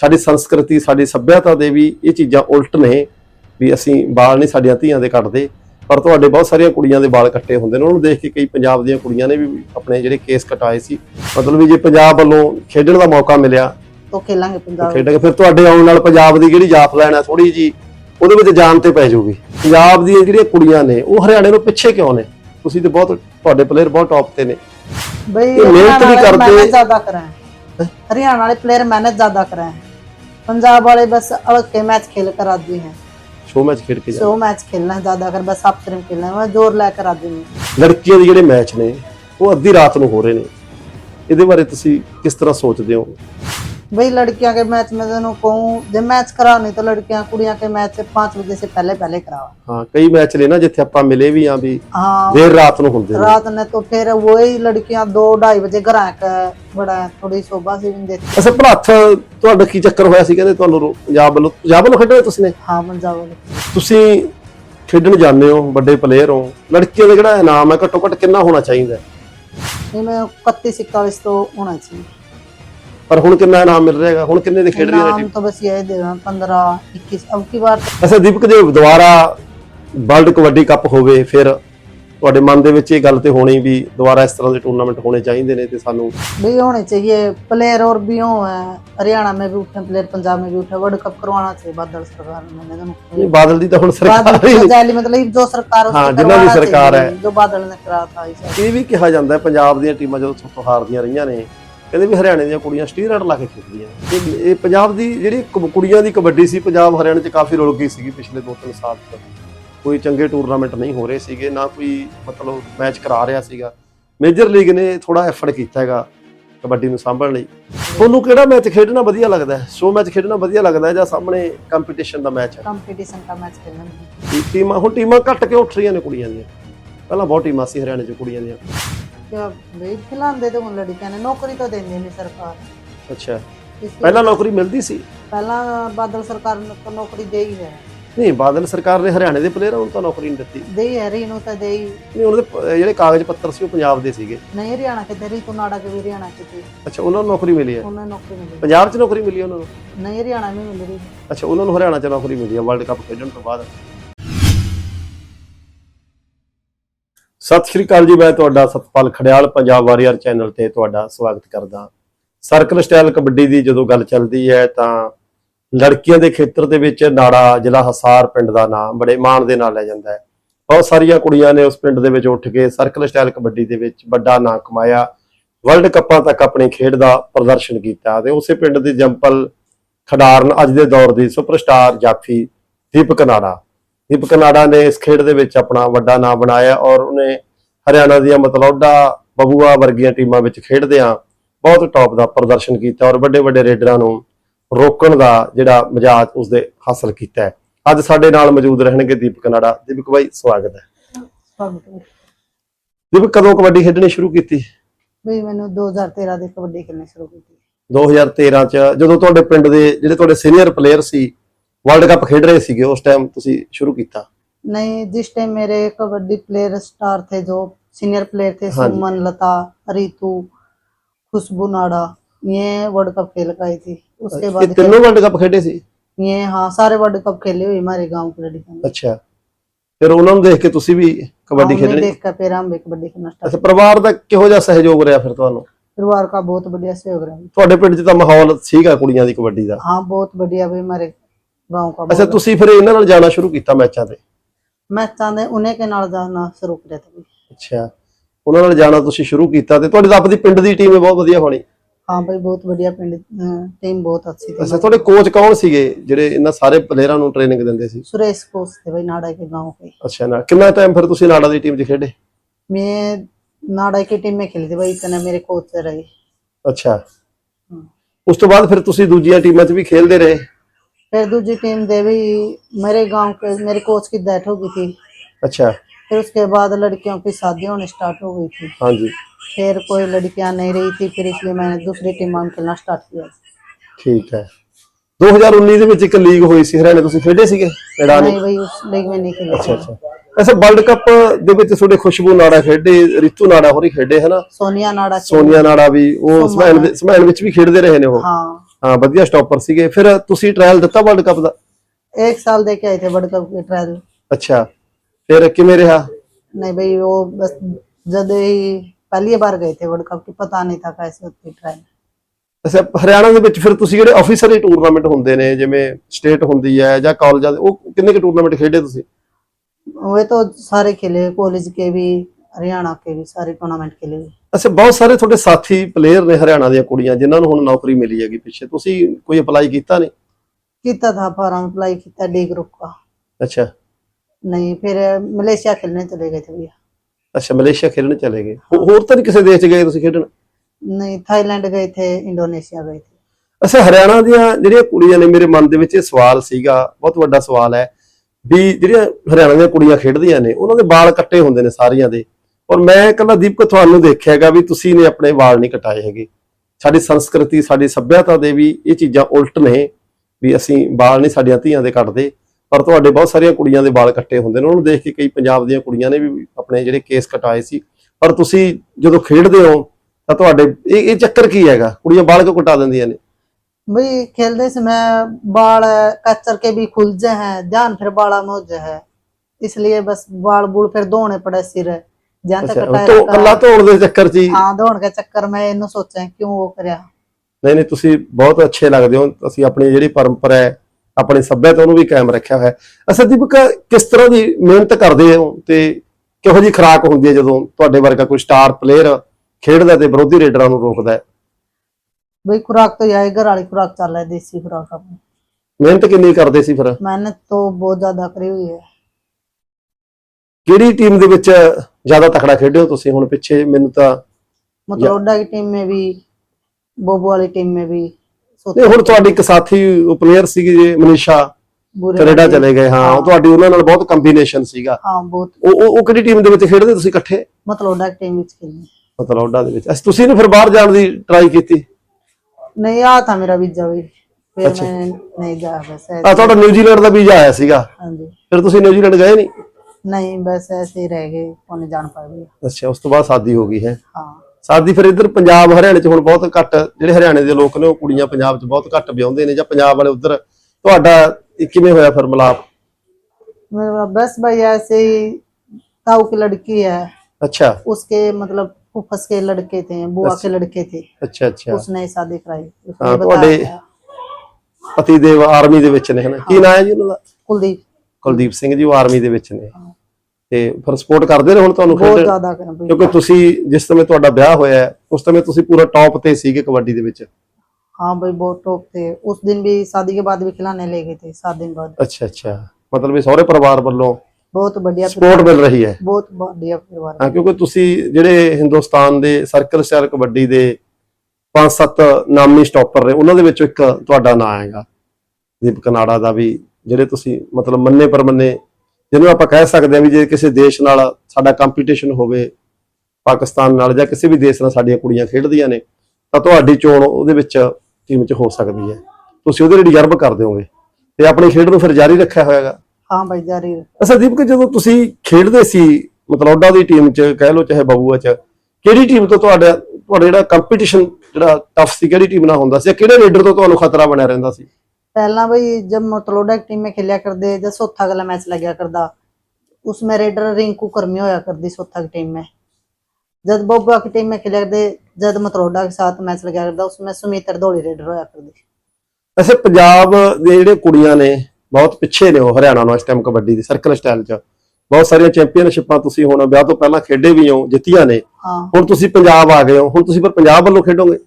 ਸਾਡੀ ਸੰਸਕ੍ਰਿਤੀ ਸਾਡੀ ਸੱਭਿਅਤਾ ਦੇ ਵੀ ਇਹ ਚੀਜ਼ਾਂ ਉਲਟ ਨੇ ਵੀ ਅਸੀਂ ਵਾਲ ਨਹੀਂ ਸਾਡੀਆਂ ਧੀਆਂ ਦੇ ਕੱਟਦੇ ਪਰ ਤੁਹਾਡੇ ਬਹੁਤ ਸਾਰੀਆਂ ਕੁੜੀਆਂ ਦੇ ਵਾਲ ਕੱਟੇ ਹੁੰਦੇ ਨੇ। ਉਹਨੂੰ ਦੇਖ ਕੇ ਕਈ ਪੰਜਾਬ ਦੀਆਂ ਕੁੜੀਆਂ ਨੇ ਵੀ ਆਪਣੇ ਜਿਹੜੇ ਕੇਸ ਕਟਾਏ ਸੀ। ਮਤਲਬ ਵੀ ਜੇ ਪੰਜਾਬ ਵੱਲੋਂ ਖੇਡਣ ਦਾ ਮੌਕਾ ਮਿਲਿਆ ਉਹ ਖੇਲਾਂਗੇ ਪੰਜਾਬ ਖੇਡਾਂਗੇ। ਫਿਰ ਤੁਹਾਡੇ ਆਉਣ ਨਾਲ ਪੰਜਾਬ ਦੀ ਜਿਹੜੀ ਜਾਫ ਲੈਣ ਆ ਥੋੜੀ ਜੀ ਉਹਦੇ ਵਿੱਚ ਜਾਨ ਤੇ ਪੈ ਜਾਊਗੀ। ਪੰਜਾਬ ਦੀਆਂ ਜਿਹੜੀਆਂ ਕੁੜੀਆਂ ਨੇ ਉਹ ਹਰਿਆਣੇ ਨੂੰ ਪਿੱਛੇ ਕਿਉਂ ਨੇ? ਤੁਸੀਂ ਤੇ ਬਹੁਤ ਤੁਹਾਡੇ ਪਲੇਅਰ ਬਹੁਤ ਟੌਪ ਤੇ ਨੇ। ਬਈ ਮਿਹਨਤ ਜ਼ਿਆਦਾ ਕਰਾਂ ਹਰਿਆਣਾ ਵਾਲੇ ਪਲੇਅਰ ਮਿਹਨਤ ਜ਼ਿਆਦਾ ਕਰਾਂ पंजाब वाले बस अलग के मैच खेल कर आदमी हैं ਸ਼ੋਅ ਮੈਚ ਖੇਡ ਕੇ ਜਾ सौ मैच खेलना है ज्यादा कर बस आप सिर्फ खेलना है वह जोर लेकर आदमी हैं ਲੜਕੀਆਂ ਦੇ ਜਿਹੜੇ ਮੈਚ ਨੇ ਉਹ ਅੱਧੀ ਰਾਤ ਨੂੰ ਹੋ ਰਹੇ ਨੇ ਇਹਦੇ ਬਾਰੇ ਤੁਸੀਂ ਕਿਸ ਤਰ੍ਹਾਂ ਸੋਚਦੇ ਹੋ भाई लड़कियां के मैच में दोनों कहूँ जब मैच कराओ नहीं तो लड़कियां कुड़ियां के मैच पाँच बजे से पहले पहले कराओ ਹਾਂ ਕਈ ਮੈਚ ਨੇ ਨਾ ਜਿੱਥੇ ਆਪਾਂ ਮਿਲੇ ਵੀ ਆ ਵੀ हाँ ਦੇਰ ਰਾਤ ਨੂੰ ਹੁੰਦੇ ਨੇ रात ने तो फिर वही लड़कियां दो ढाई बजे घर आकर बड़ा थोड़ी शोभा से भी देती ਅੱਛਾ ਭਲਾਥ ਤੁਹਾਡਾ ਕੀ ਚੱਕਰ ਹੋਇਆ ਸੀ ਕਹਿੰਦੇ ਤੁਹਾਨੂੰ ਰੋ- ਪੰਜਾਬ ਵੱਲੋਂ ਪੰਜਾਬ ਵੱਲੋਂ ਖੇਡਿਆ ਤੁਸੀਂ ਨੇ हाँ पंजाब वाले ਤੁਸੀਂ ਖੇਡਣ ਜਾਂਦੇ ਹੋ ਵੱਡੇ ਪਲੇਅਰ ਹੋ ਲੜਕੀਆਂ ਦਾ ਜਿਹੜਾ ਇਨਾਮ ਹੈ ਘੱਟੋ ਘੱਟ ਕਿੰਨਾ ਹੋਣਾ ਚਾਹੀਦਾ ਹੈ? इनमें इकतीस इक्कीस तो होना चाहिए ਪਰ ਹੁਣ ਕਿੰਨਾ ਇਨਾਮ ਮਿਲ ਰਿਹਾ ਹੈਗਾ ਹੁਣ ਕਿੰਨੇ ਦੇ ਖੇਡ ਰਹੀ ਹੈ नाम तो बस यही दे रहा पंद्रह इक्कीस अब की बार तो ਅੱਛਾ ਦੀਪਕ ਜੇ ਦੁਬਾਰਾ ਵਰਲਡ ਕਬੱਡੀ ਕੱਪ ਹੋਵੇ ਫਿਰ ਤੁਹਾਡੇ ਮਨ ਦੇ ਵਿੱਚ ਇਹ ਗੱਲ ਤੇ ਹੋਣੀ ਵੀ ਦੁਬਾਰਾ ਇਸ ਤਰ੍ਹਾਂ ਦੇ ਟੂਰਨਾਮੈਂਟ ਹੋਣੇ ਚਾਹੀਦੇ ਨੇ ਤੇ ਸਾਨੂੰ भी होने चाहिए प्लेयर और भी हो हैं हरियाणा में भी उठे प्लेयर पंजाब में भी उठे वर्ल्ड कप करवाना चाहिए बादल सरकार ने मैंने ਇਹ ਬਾਦਲ ਦੀ ਤਾਂ ਹੁਣ ਸਰਕਾਰ बादल ਹੀ नहीं। जाली मतलब जो सरकार उसको हाँ, जिन्ना भी करवाना सरकार चाहिए, है। जो बादल ने करा था इसे ਇਹ ਵੀ ਕਿਹਾ ਜਾਂਦਾ ਹੈ ਪੰਜਾਬ ਦੀਆਂ ਟੀਮਾਂ ਜਦੋਂ ਤੋਂ ਹਾਰਦੀਆਂ ਰਹੀਆਂ ਨੇ ਕਹਿੰਦੇ ਵੀ ਹਰਿਆਣੇ ਦੀਆਂ ਕੁੜੀਆਂ ਸਟੀਰ ਰੈਡ ਲਾ ਕੇ ਖੇਡਦੀਆਂ। ਇਹ ਪੰਜਾਬ ਦੀ ਜਿਹੜੀ ਕੁੜੀਆਂ ਦੀ ਕਬੱਡੀ ਸੀ ਪੰਜਾਬ ਹਰਿਆਣੇ 'ਚ ਕਾਫੀ ਰੁਲ ਗਈ ਸੀਗੀ ਪਿਛਲੇ 2-3 ਸਾਲ ਤੋਂ। ਕੋਈ ਚੰਗੇ ਟੂਰਨਾਮੈਂਟ ਨਹੀਂ ਹੋ ਰਹੇ ਸੀਗੇ ਨਾ ਕੋਈ ਮਤਲਬ ਮੈਚ ਕਰਾ ਰਿਹਾ ਸੀਗਾ। ਮੇਜਰ ਲੀਗ ਨੇ ਥੋੜਾ ਐਫਰਟ ਕੀਤਾ ਹੈਗਾ ਕਬੱਡੀ ਨੂੰ ਸਾਂਭਣ ਲਈ। ਤੁਹਾਨੂੰ ਕਿਹੜਾ ਮੈਚ ਖੇਡਣਾ ਵਧੀਆ ਲੱਗਦਾ ਹੈ? ਸ਼ੋ ਮੈਚ ਖੇਡਣਾ ਵਧੀਆ ਲੱਗਦਾ ਹੈ ਜਾਂ ਸਾਹਮਣੇ ਕੰਪੀਟੀਸ਼ਨ ਦਾ ਮੈਚ ਕੰਪੀਟੀਸ਼ਨ ਦਾ ਮੈਚ ਖੇਡਣਾ ਟੀਮਾਂ ਹੁਣ ਟੀਮਾਂ ਘੱਟ ਕੇ ਉੱਠ ਰਹੀਆਂ ਨੇ ਕੁੜੀਆਂ ਦੀਆਂ। ਪਹਿਲਾਂ ਬਹੁਤ ਟੀਮਾਂ ਸੀ ਹਰਿਆਣੇ 'ਚ ਕੁੜੀਆਂ ਦੀਆਂ। ਵੇਚ ਖਿਲਾਉਂਦੇ ਤੇ ਹੁਣ ਲੜਕੀਆਂ ਨੇ ਨੌਕਰੀ ਤਾਂ ਦਿੰਦੀ ਨਹੀਂ ਸਰਕਾਰ। ਅੱਛਾ। ਪਹਿਲਾਂ ਨੌਕਰੀ ਮਿਲਦੀ ਸੀ? ਪਹਿਲਾਂ ਬਾਦਲ ਸਰਕਾਰ ਨੂੰ ਤਾਂ ਨੌਕਰੀ ਦੇ ਹੈ ਨਹੀਂ ਬਾਦਲ ਸਰਕਾਰ ਨੇ ਹਰਿਆਣੇ ਦੇ ਪਲੇਅਰਾਂ ਨੂੰ ਤਾਂ ਨੌਕਰੀ ਨਹੀਂ ਦਿੱਤੀ। ਦੇ ਹੈ ਰਹੀ ਨੂੰ ਤਾਂ ਦੇ ਨਹੀਂ ਉਹਨਾਂ ਦੇ ਜਿਹੜੇ ਕਾਗਜ਼ ਪੱਤਰ ਸੀ ਉਹ ਪੰਜਾਬ ਦੇ ਸੀਗੇ। ਨਹੀਂ ਹਰਿਆਣਾ ਕਿਤੇ ਰਹੀ ਤੋਂ ਨਾੜਾ ਕੇ ਵੀ ਹਰਿਆਣਾ ਕਿਤੇ। ਅੱਛਾ ਉਹਨਾਂ ਨੂੰ ਨੌਕਰੀ ਮਿਲੀ ਹੈ? ਉਹਨਾਂ ਨੂੰ ਨੌਕਰੀ ਮਿਲੀ। ਪੰਜਾਬ 'ਚ ਨੌਕਰੀ ਮਿਲੀ ਉਹਨਾਂ ਨੂੰ? ਨਹੀਂ ਹਰਿਆਣਾ ਨਹੀਂ ਮਿਲ। ਅੱਛਾ ਉਹਨਾਂ ਨੂੰ ਹਰਿਆਣਾ 'ਚ ਨੌਕਰੀ ਮਿਲੀ ਹੈ ਵਰਲਡ ਕੱਪ ਖੇਡਣ ਤੋਂ ਬਾਅਦ? ਸਤਿ ਸ਼੍ਰੀ ਅਕਾਲ ਜੀ, ਮੈਂ ਤੁਹਾਡਾ ਸਤਪਾਲ ਖੜਿਆਲ, ਪੰਜਾਬ ਵਾਰੀਅਰ ਚੈਨਲ ਤੇ ਤੁਹਾਡਾ ਸਵਾਗਤ ਕਰਦਾ। ਸਰਕਲ ਸਟਾਈਲ ਕਬੱਡੀ ਦੀ ਜਦੋਂ ਗੱਲ ਚੱਲਦੀ ਹੈ, ਤਾਂ ਲੜਕੀਆਂ ਦੇ ਖੇਤਰ ਦੇ ਵਿੱਚ ਨਾੜਾ ਜ਼ਿਲ੍ਹਾ ਹਸਾਰ ਪਿੰਡ ਦਾ ਨਾਮ ਬੜੇ ਮਾਣ ਦੇ ਨਾਲ ਲੈ ਜਾਂਦਾ ਹੈ। ਬਹੁਤ ਸਾਰੀਆਂ ਕੁੜੀਆਂ ਨੇ ਉਸ ਪਿੰਡ ਦੇ ਵਿੱਚ ਉੱਠ ਕੇ ਸਰਕਲ ਸਟਾਈਲ ਕਬੱਡੀ ਦੇ ਵਿੱਚ ਵੱਡਾ ਨਾਂ ਕਮਾਇਆ, ਵਰਲਡ ਕੱਪਾਂ ਤੱਕ ਆਪਣੀ ਖੇਡ ਦਾ ਪ੍ਰਦਰਸ਼ਨ ਕੀਤਾ ਤੇ ਉਸੇ ਪਿੰਡ ਦੀ ਜੰਪਲ ਖਿਡਾਰਨ ਅੱਜ ਦੇ ਦੌਰ ਦੀ ਸੁਪਰਸਟਾਰ ਜਾਫੀ ਦੀਪਕ ਨਾੜਾ ਦੀਪ ਕਨਾੜਾ ਨੇ ਇਸ ਖੇਡ ਦੇ ਵਿੱਚ ਆਪਣਾ ਵੱਡਾ ਨਾਮ ਬਣਾਇਆ ਔਰ ਉਹਨੇ ਹਰਿਆਣਾ ਦੀਆਂ ਮਤਲੌਡਾ ਬਬੂਆ ਵਰਗੀਆਂ ਟੀਮਾਂ ਵਿੱਚ ਖੇਡਦਿਆਂ ਬਹੁਤ ਟੌਪ ਦਾ ਪ੍ਰਦਰਸ਼ਨ ਕੀਤਾ ਔਰ ਵੱਡੇ ਵੱਡੇ ਰੇਡਰਾਂ ਨੂੰ ਰੋਕਣ ਦਾ ਜਿਹੜਾ ਮਜਾਜ ਉਸਦੇ ਹਾਸਲ ਕੀਤਾ ਹੈ। ਅੱਜ ਸਾਡੇ ਨਾਲ ਮੌਜੂਦ ਰਹਿਣਗੇ ਦੀਪ ਕਨਾੜਾ ਦੀਪਕ ਭਾਈ ਸਵਾਗਤ ਹੈ। ਦੀਪਕ ਕਦੋਂ ਕਬੱਡੀ ਖੇਡਣੀ ਸ਼ੁਰੂ ਕੀਤੀ? ਵੀ ਮੈਨੂੰ 2013 ਦੇ ਕਬੱਡੀ ਖੇਡਣੀ ਸ਼ੁਰੂ ਕੀਤੀ। 2013 ਚ ਜਦੋਂ ਤੁਹਾਡੇ ਪਿੰਡ ਦੇ ਜਿਹੜੇ ਤੁਹਾਡੇ ਸੀਨੀਅਰ ਪਲੇਅਰ ਸੀ ਵਰਲਡ ਕੱਪ ਖੇਡ ਰਹੇ ਸੀਗੇ ਉਸ ਟਾਈਮ ਤੁਸੀਂ ਸ਼ੁਰੂ ਕੀਤਾ नहीं जिस टाइम मेरे कबड्डी प्लेयर स्टार थे जो सीनियर प्लेयर थे हाँ जी। सुमन लता रितु खुशबू नाडा ये वर्ल्ड कप खेल के आई थी उसके ਇਹ बाद ਤਿੰਨੋਂ ਵਰਲਡ ਕੱਪ ਖੇਡੇ ਸੀ ये हाँ सारे वर्ल्ड कप खेले हुए हमारे गांव की लड़कियों ने ਅੱਛਾ ਫਿਰ ਉਹਨਾਂ ਨੂੰ ਦੇਖ ਕੇ ਤੁਸੀਂ ਵੀ ਕਬੱਡੀ हाँ, उन्हें ਖੇਡਣੀ देख कर फिर हम भी कबड्डी खेलना स्टार्ट ਅੱਛਾ ਪਰਿਵਾਰ ਦਾ ਕਿਹੋ ਜਿਹਾ ਸਹਿਯੋਗ ਰਿਹਾ ਫਿਰ ਤੁਹਾਨੂੰ परिवार का बहुत बढ़िया सहयोग रहा ਤੁਹਾਡੇ ਪਿੰਡ 'ਚ ਤਾਂ ਮਾਹੌਲ ਸੀਗਾ ਕੁੜੀਆਂ ਦੀ ਕਬੱਡੀ ਦਾ हाँ बहुत बढ़िया भी हमारे گاؤں ਅੱਛਾ ਤੁਸੀਂ ਫਿਰ ਇਹਨਾਂ ਨਾਲ ਜਾਣਾ ਸ਼ੁਰੂ ਕੀਤਾ ਮੈਚਾਂ ਤੇ? ਮੈਚਾਂ चाहते उन्हें के नाल जाना शुरू किया था ਅੱਛਾ ਉਹਨਾਂ ਨਾਲ ਜਾਣਾ ਤੁਸੀਂ ਸ਼ੁਰੂ ਕੀਤਾ ਤੇ ਤੁਹਾਡੇ ਤਾਂ ਆਪਦੀ ਪਿੰਡ ਦੀ ਟੀਮ ਬਹੁਤ ਵਧੀਆ ਹੋਣੀ हाँ भाई बहुत बढ़िया पिंड टीम बहुत अच्छी थी ਅੱਛਾ ਤੁਹਾਡੇ ਕੋਚ ਕੌਣ ਸੀਗੇ ਜਿਹੜੇ ਇਹਨਾਂ ਸਾਰੇ ਪਲੇਅਰਾਂ ਨੂੰ ਟ੍ਰੇਨਿੰਗ ਦਿੰਦੇ ਸੀ? सुरेश कोच थे भाई नाड़ा के गांव के ਅੱਛਾ ਨਾ ਕਿੰਨਾ ਟਾਈਮ ਫਿਰ ਤੁਸੀਂ ਨਾੜਾ ਦੀ ਟੀਮ 'ਚ ਖੇਡੇ? मैं नाड़ा की टीम में खेली थी भाई इतने मेरे कोच ਅੱਛਾ। ਉਸ ਤੋਂ ਬਾਅਦ ਫਿਰ ਤੁਸੀਂ ਦੂਜੀਆਂ ਟੀਮਾਂ 'ਚ ਵੀ ਖੇਡਦੇ ਰਹੇ? फिर दूसरी टीम दे भी मेरे गांव के मेरे कोच की डेथ हो गई थी ਅੱਛਾ फिर उसके बाद लड़कियों की शादी होनी स्टार्ट हो गई थी ਹਾਂਜੀ फिर कोई लड़कियां नहीं रही थी फिर इसलिए मैंने दूसरी टीम में खेलना स्टार्ट किया ਠੀਕ ਹੈ 2019 ਦੇ ਵਿੱਚ ਇੱਕ ਲੀਗ ਹੋਈ ਸੀ ਹਰਿਆਣੇ ਤੁਸੀਂ ਖੇਡੇ ਸੀਗੇ ਮੈਦਾਨ नहीं भाई उस लीग में नहीं खेली ਅੱਛਾ थी। ਅੱਛਾ ਅੱਛਾ ਵਰਲਡ ਕੱਪ ਦੇ ਵਿੱਚ ਤੁਹਾਡੇ ਖੁਸ਼ਬੂ ਨਾੜਾ ਖੇਡੇ ਰਿਤੂ ਨਾੜਾ ਹੋਰੀ ਖੇਡੇ ਹਨਾ सोनिया नाडा खेली। ਸੋਨੀਆ ਨਾੜਾ ਵੀ ਉਹ ਸਮਾਨ ਦੇ ਸਮਾਨ ਵਿੱਚ ਵੀ ਖੇਡਦੇ ਰਹੇ ਨੇ ਉਹ हाँ ਹਾਂ ਵਧੀਆ ਸਟਾਪਰ ਸੀਗੇ ਫਿਰ ਤੁਸੀਂ ਟ੍ਰਾਇਲ ਦਿੱਤਾ ਵਰਲਡ ਕੱਪ ਦਾ एक साल दे के आए थे वर्ल्ड कप के ट्रायल ਅੱਛਾ ਫਿਰ ਕਿਵੇਂ ਰਿਹਾ नहीं भाई वो बस जब ही पहली बार गए थे वर्ल्ड कप की पता नहीं था कैसे होती ट्रायल ਅੱਛਾ ਹਰਿਆਣਾ ਦੇ ਵਿੱਚ ਫਿਰ ਤੁਸੀਂ ਜਿਹੜੇ ਆਫੀਸਰੀ ਟੂਰਨਾਮੈਂਟ ਹੁੰਦੇ ਨੇ ਜਿਵੇਂ ਸਟੇਟ ਹੁੰਦੀ ਹੈ ਜਾਂ ਕਾਲਜਾਂ ਦੇ ਉਹ ਕਿੰਨੇ ਕੁ ਟੂਰਨਾਮੈਂਟ ਖੇਡੇ ਤੁਸੀਂ वे तो सारे खेले कॉलेज के भी हरियाणा के भी सारे टूर्नामेंट खेले हुए। ਅੱਛਾ ਬਹੁਤ ਸਾਰੇ ਤੁਹਾਡੇ ਸਾਥੀ ਪਲੇਅਰ ਨੇ ਹਰਿਆਣਾ ਦੀਆਂ ਕੁੜੀਆਂ ਜਿਨ੍ਹਾਂ ਨੂੰ ਹੁਣ ਨੌਕਰੀ ਮਿਲੀ ਹੈਗੀ ਪਿੱਛੇ ਤੁਸੀਂ ਕੋਈ ਅਪਲਾਈ ਕੀਤਾ ਨਹੀਂ कितना था फॉर्म अप्लाई किया डी ग्रुप का ਅੱਛਾ नहीं फिर मलेशिया खेलने चले गए थे भैया ਅੱਛਾ ਮਲੇਸ਼ੀਆ ਖੇਡਣ ਚਲੇ ਗਏ ਹੋ- ਹੋਰ ਤਾਂ ਨਹੀਂ ਕਿਸੇ ਦੇਸ਼ 'ਚ ਗਏ ਤੁਸੀਂ ਖੇਡਣ नहीं थाईलैंड गए थे इंडोनेशिया गए थे ਅੱਛਾ ਹਰਿਆਣਾ ਦੀਆਂ ਜਿਹੜੀਆਂ ਕੁੜੀਆਂ ਨੇ ਮੇਰੇ ਮਨ ਦੇ ਵਿੱਚ ਇਹ ਸਵਾਲ ਸੀਗਾ ਬਹੁਤ ਵੱਡਾ ਸਵਾਲ ਹੈ ਵੀ ਜਿਹੜੀਆਂ ਹਰਿਆਣਾ ਦੀਆਂ ਕੁੜੀਆਂ ਖੇਡਦੀਆਂ ਨੇ ਉਹਨਾਂ ਦੇ ਵਾਲ ਕੱਟੇ ਹੁੰਦੇ ਨੇ ਸਾਰੀਆਂ ਦੇ ਔਰ ਮੈਂ ਇਕੱਲਾ ਦੀਪਕ ਤੁਹਾਨੂੰ ਦੇਖਿਆਗਾ ਵੀ ਤੁਸੀਂ ਨੇ ਆਪਣੇ ਵਾਲ ਨਹੀਂ ਕਟਾਏ ਹੈਗੇ ਸਾਡੀ ਸੰਸਕ੍ਰਿਤੀ ਸਾਡੀ ਸੱਭਿਅਤਾ ਦੇ ਵੀ ਇਹ ਚੀਜ਼ਾਂ ਉਲਟ ਨੇ ਵੀ ਅਸੀਂ ਵਾਲ ਨਹੀਂ ਸਾਡੀਆਂ ਧੀਆਂ ਦੇ ਕੱਟਦੇ ਪਰ ਤੁਹਾਡੇ ਬਹੁਤ ਸਾਰੀਆਂ ਕੁੜੀਆਂ ਦੇ ਵਾਲ ਕੱਟੇ ਹੁੰਦੇ ਨੇ ਉਹਨੂੰ ਦੇਖ ਕੇ ਕਈ ਪੰਜਾਬ ਦੀਆਂ ਕੁੜੀਆਂ ਨੇ ਵੀ ਆਪਣੇ ਜਿਹੜੇ ਕੇਸ ਕਟਾਏ ਸੀ ਪਰ ਤੁਸੀਂ ਜਦੋਂ ਖੇਡਦੇ ਹੋ ਤਾਂ ਤੁਹਾਡੇ ਇਹ ਇਹ ਚੱਕਰ ਕੀ ਹੈਗਾ ਕੁੜੀਆਂ ਵਾਲ ਕਿਉਂ ਕਟਾ ਦਿੰਦੀਆਂ ਨੇ भाई खेलते समय बाल कच्चर के भी खुलजे हैं ध्यान फिर बाला में हो जाए है इसलिए बस बाल बूल फिर धोने पड़े सिर जहाँ ਜਾਂ ਤਾਂ ਕਟਾਇਆ ਤੋ ਕੱਲਾ ਧੋਣ ਦੇ ਚੱਕਰ 'ਚ ਹਾਂ? ਧੋਣ ਦੇ ਚੱਕਰ ਮੈਂ ਇਹਨੂੰ ਸੋਚਿਆ ਕਿਉਂ ਉਹ ਕਰਿਆ? ਨਹੀਂ ਨਹੀਂ ਤੁਸੀਂ ਬਹੁਤ ਅੱਛੇ ਲੱਗਦੇ ਹੋ। ਅਸੀਂ ਆਪਣੀ ਜਿਹੜੀ ਪਰੰਪਰਾ ਹੈ ਆਪਣੇ ਸੱਭਿਆਤਾ ਉਹਨੂੰ ਵੀ ਕਾਇਮ ਰੱਖਿਆ ਹੋਇਆ ਅਸਲ ਦੀਪਕ ਕਿਸ ਤਰ੍ਹਾਂ ਦੀ ਮਿਹਨਤ ਕਰਦੇ ਹੋ ਤੇ ਕਿਹੋ ਜੀ ਖਰਾਕ ਹੁੰਦੀ ਹੈ ਜਦੋਂ ਤੁਹਾਡੇ ਵਰਗਾ ਕੋਈ ਸਟਾਰ ਪਲੇਅਰ ਖੇਡਦਾ ਤੇ ਵਿਰੋਧੀ ਰੇਡਰਾਂ ਨੂੰ ਰੋਕਦਾ ਹੈ? ਬਈ ਖੁਰਾਕ ਤਾਂ ਯਾਰ ਘਰ ਵਾਲੀ ਖੁਰਾਕ ਚੱਲ ਰਹੀ ਦੇਸੀ ਖੁਰਾਕ ਮਿਹਨਤ ਕਿੰਨੀ ਕਰਦੇ ਸੀ ਫਿਰ? ਮਿਹਨਤ ਤੋਂ ਬਹੁਤ ਜ਼ਿਆਦਾ ਕਰੀ ਹੋਈ ਹੈ। ਕਿਹੜੀ ਟੀਮ ਦੇ ਵਿੱਚ ਜ਼ਿਆਦਾ ਤਕੜਾ ਖੇਡੇ ਹੋ ਤੁਸੀਂ ਹੁਣ ਪਿੱਛੇ? ਮੈਨੂੰ ਤਾਂ ਮਤਲਬਡਾ ਦੀ ਟੀਮ ਮੇ ਵੀ ਬੋਬੋ ਵਾਲੀ ਟੀਮ ਮੇ ਵੀ ਨਹੀਂ ਹੁਣ ਤੁਹਾਡੀ ਇੱਕ ਸਾਥੀ ਪਲੇਅਰ ਸੀਗੀ ਜੇ ਮਨੀਸ਼ਾ ਕੈਨੇਡਾ ਚਲੇ ਗਏ ਹਾਂ ਉਹ ਤੁਹਾਡੀ ਉਹਨਾਂ ਨਾਲ ਬਹੁਤ ਕੰਬੀਨੇਸ਼ਨ ਸੀਗਾ। ਹਾਂ ਬਹੁਤ। ਉਹ ਉਹ ਕਿਹੜੀ ਟੀਮ ਦੇ ਵਿੱਚ ਖੇਡਦੇ ਤੁਸੀਂ ਇਕੱਠੇ? ਮਤਲਬਡਾ ਦੀ ਟੀਮ ਵਿੱਚ ਖੇਡਦੇ। ਮਤਲਬਡਾ ਦੇ ਵਿੱਚ। ਅਸੀਂ ਤੁਸੀਂ ਨੇ ਫਿਰ ਬਾਹਰ ਜਾਣ ਦੀ ਟਰਾਈ ਕੀਤੀ? ਨਹੀਂ ਆ ਤਾਂ ਮੇਰਾ ਵੀਜ਼ਾ ਵੀ। ਫਿਰ ਮੈਂ ਨਹੀਂ ਗਿਆ ਬਸ ਆ ਤੁਹਾਡਾ ਨਿਊਜ਼ੀਲੈਂਡ ਦਾ ਵੀਜ਼ਾ ਆਇਆ ਸੀਗਾ। ਹਾਂਜੀ। ਫਿਰ ਤੁਸੀਂ ਨਿਊਜ਼ੀਲੈਂਡ ਗਏ ਨਹੀਂ? नहीं बस ऐसे ही रह गए कौन जान पाए भैया ਅੱਛਾ ਉਸ ਤੋਂ ਬਾਅਦ ਸ਼ਾਦੀ ਹੋ ਗਈ ਹੈ हाँ ਸ਼ਾਦੀ ਫਿਰ ਇੱਧਰ ਪੰਜਾਬ ਹਰਿਆਣੇ 'ਚ ਹੁਣ ਬਹੁਤ ਘੱਟ ਜਿਹੜੇ ਹਰਿਆਣੇ ਦੇ ਲੋਕ ਨੇ ਉਹ ਕੁੜੀਆਂ ਪੰਜਾਬ 'ਚ ਬਹੁਤ ਘੱਟ ਵਿਆਹੁੰਦੇ ਨੇ ਜਾਂ ਪੰਜਾਬ ਵਾਲੇ ਉੱਧਰ ਤੁਹਾਡਾ ਇਹ ਕਿਵੇਂ ਹੋਇਆ ਫਿਰ ਮਿਲਾਪ मेरा बस भाई ऐसे ही ताऊ की लड़की है ਅੱਛਾ उसके मतलब फुफस के लड़के थे बुआ के लड़के थे ਅੱਛਾ ਅੱਛਾ उसने ही शादी कराई उसने हाँ, बताया ਤੁਹਾਡੇ- था। ਪਤੀ ਦੇਵ ਆਰਮੀ ਦੇ ਵਿੱਚ ਨੇ ਹਨਾ ਕੀ ਨਾਂ ਹੈ ਜੀ ਉਹਨਾਂ ਦਾ कुलदीप ਕੁਲਦੀਪ ਸਿੰਘ ਜੀ ਉਹ ਆਰਮੀ ਦੇ ਵਿੱਚ ਨੇ ਤੇ ਫਿਰ ਸਪੋਰਟ ਕਰਦੇ ਨੇ ਹੁਣ ਤੁਹਾਨੂੰ बहुत ਖੇਡ ज्यादा करें भैया ਕਿਉਂਕਿ ਤੁਸੀਂ ਜਿਸ ਸਮੇਂ ਤੁਹਾਡਾ ਵਿਆਹ ਹੋਇਆ ਹੈ, ਉਸ ਸਮੇਂ ਤੁਸੀਂ ਪੂਰਾ ਟੌਪ ਤੇ ਸੀਗੇ ਕਬੱਡੀ ਦੇ ਵਿੱਚ हाँ भाई बहुत टॉप थे उस दिन भी शादी के बाद भी खिलाने ले गए थे सात दिन बाद ਅੱਛਾ ਅੱਛਾ ਮਤਲਬ ਇਹ ਸਹੁਰੇ ਪਰਿਵਾਰ ਵੱਲੋਂ बहुत बढ़िया ਸਪੋਰਟ ਮਿਲ ਰਹੀ ਹੈ बहुत बढ़िया परिवार ਹਾਂ ਕਿਉਂਕਿ ਤੁਸੀਂ ਜਿਹੜੇ ਹਿੰਦੁਸਤਾਨ ਦੇ ਸਰਕਲ ਸਟਾਰ ਕਬੱਡੀ ਦੇ ਪੰਜ ਸੱਤ ਨਾਮੀ ਸਟਾਪਰ ਨੇ ਉਹਨਾਂ ਦੇ ਵਿੱਚੋਂ ਇੱਕ ਤੁਹਾਡਾ ਨਾਮ ਹੈਗਾ ਦੀਪਕ ਨਾੜਾ ਦਾ ਵੀ ਜਿਹੜੇ ਤੁਸੀਂ ਮਤਲਬ ਮੰਨੇ ਪਰ ਮੰਨੇ ਜਿਹਨੂੰ ਆਪਾਂ ਕਹਿ ਸਕਦੇ ਹਾਂ ਵੀ ਜੇ ਕਿਸੇ ਦੇਸ਼ ਨਾਲ ਸਾਡਾ ਕੰਪੀਟੀਸ਼ਨ ਹੋਵੇ ਪਾਕਿਸਤਾਨ ਨਾਲ ਜਾਂ ਕਿਸੇ ਵੀ ਦੇਸ਼ ਨਾਲ ਸਾਡੀਆਂ ਕੁੜੀਆਂ ਖੇਡਦੀਆਂ ਨੇ ਤਾਂ ਤੁਹਾਡੀ ਚੋਣ ਉਹਦੇ ਵਿੱਚ ਟੀਮ 'ਚ ਹੋ ਸਕਦੀ ਹੈ। ਤੁਸੀਂ ਉਹਦੇ ਲਈ ਰਿਜ਼ਰਵ ਕਰ ਦਿਓਗੇ। ਤੇ ਆਪਣੀ ਖੇਡ ਨੂੰ ਫਿਰ ਜਾਰੀ ਰੱਖਿਆ ਹੋਇਆਗਾ। ਹਾਂ ਬਾਈ ਜਾਰੀ ਅਸਾ ਦੀਪਕ ਜਦੋਂ ਤੁਸੀਂ ਖੇਡਦੇ ਸੀ ਮਤਲੌਡਾ ਦੀ ਟੀਮ 'ਚ ਕਹਿ ਲਓ ਚਾਹੇ ਬਬੂਆ 'ਚ ਕਿਹੜੀ ਟੀਮ ਤੋਂ ਤੁਹਾਡਾ ਤੁਹਾਡਾ ਜਿਹੜਾ ਕੰਪੀਟੀਸ਼ਨ ਜਿਹੜਾ ਟਫ ਸੀ ਕਿਹੜੀ ਟੀਮ ਨਾਲ ਹੁੰਦਾ ਸੀ ਕਿਹੜੇ ਲੀਡਰ ਤੋਂ ਤੁਹਾਨੂੰ ਖਤਰਾ ਬਣਿਆ ਰਹਿੰਦਾ ਸੀ? पहला भाई जब मतलोडा की टीम में खेलिया कर दे जब सोथा गला मैच लग्या करदा उसमें रेडर रिंकू कर्मी होया कर दी सोथा की टीम में जब बोबा की टीम में खेलिया कर दे जब मतलोडा के साथ मैच लग्या करदा उसमें सुमित दौड़ी रेडर होया कर दी ਵੈਸੇ ਪੰਜਾਬ ਦੇ ਜਿਹੜੇ ਕੁੜੀਆਂ ਨੇ ਬਹੁਤ ਪਿੱਛੇ ਨੇ ਉਹ ਹਰਿਆਣਾ ਨੂੰ ਇਸ ਟਾਈਮ ਕਬੱਡੀ ਦੀ ਸਰਕਲ ਸਟਾਈਲ 'ਚ ਬਹੁਤ ਸਾਰੀਆਂ ਚੈਂਪੀਅਨਸ਼ਿਪਾਂ ਤੁਸੀਂ ਹੁਣ ਵਿਆਹ ਤੋਂ ਪਹਿਲਾਂ ਖੇਡੇ ਵੀ ਹੋ ਜਿੱਤੀਆਂ ਨੇ हाँ ਹੁਣ ਤੁਸੀਂ ਪੰਜਾਬ ਆ ਗਏ ਹੋ ਹੁਣ ਤੁਸੀਂ ਫਿਰ ਪੰਜਾਬ ਵੱਲੋਂ ਖੇਡੋਗੇ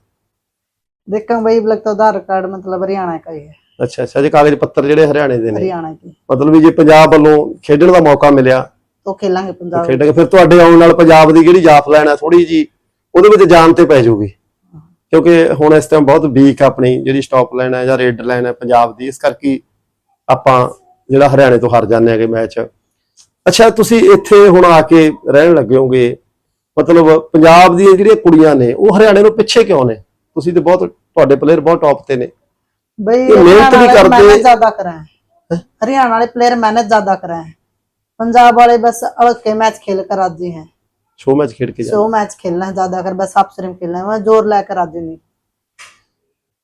देखा भाई लगता आधार कार्ड मतलब हरियाणा का ही है ਅੱਛਾ ਅੱਛਾ ਜੇ ਕਾਗਜ਼ ਪੱਤਰ ਜਿਹੜੇ ਹਰਿਆਣੇ ਦੇ ਨੇ। ਹਰਿਆਣਾ ਕੀ ਮਤਲਬ ਵੀ ਜੇ ਪੰਜਾਬ ਵੱਲੋਂ ਖੇਡਣ ਦਾ ਮੌਕਾ ਮਿਲਿਆ ਉਹ ਖੇਲਾਂਗੇ ਪੰਜਾਬ ਖੇਡਾਂਗੇ। ਫਿਰ ਤੁਹਾਡੇ ਆਉਣ ਨਾਲ ਪੰਜਾਬ ਦੀ ਜਿਹੜੀ ਜਾਫ ਲੈਣ ਆ ਥੋੜੀ ਜੀ ਉਹਦੇ ਵਿੱਚ ਜਾਨ ਤੇ ਪੈ ਜਾਊਗੀ। ਕਿਉਂਕਿ ਹੁਣ ਇਸ ਟਾਈਮ ਬਹੁਤ ਵੀਕ ਆਪਣੀ ਜਿਹੜੀ ਸਟਾਪ ਲਾਈਨ ਹੈ ਜਾਂ ਰੇਡ ਲਾਈਨ ਹੈ ਪੰਜਾਬ ਦੀ ਇਸ ਕਰਕੇ ਆਪਾਂ ਜਿਹੜਾ ਹਰਿਆਣੇ ਤੋਂ ਹਾਰ ਜਾਂਦੇ ਆਗੇ ਮੈਚ ਅੱਛਾ ਤੁਸੀਂ ਇੱਥੇ ਹੁਣ ਆ ਕੇ ਰਹਿਣ ਲੱਗੇ ਮਤਲਬ ਪੰਜਾਬ ਦੀਆਂ ਜਿਹੜੀਆਂ ਕੁੜੀਆਂ ਨੇ ਉਹ ਹਰਿਆਣੇ ਨੂੰ ਪਿੱਛੇ ਕਿਉਂ ਨੇ? ਤੁਸੀਂ ਤੇ ਬਹੁਤ ਤੁਹਾਡੇ ਪਲੇਅਰ ਬਹੁਤ ਟੌਪ ਤੇ ਨੇ। भाई ये मेहनत हरियाणा भी वाले करते- मेहनत ज्यादा कर रहे हैं हरियाणा वाले प्लेयर मेहनत ज्यादा कर रहे हैं पंजाब वाले बस अलग के मैच खेल कर राजी हैं ਸ਼ੋ ਮੈਚ ਖੇਡ ਕੇ ਜਾ सो मैच खेलना है ज्यादा कर बस आप सिर्फ खेलना है वहाँ जोर लेकर राजी नहीं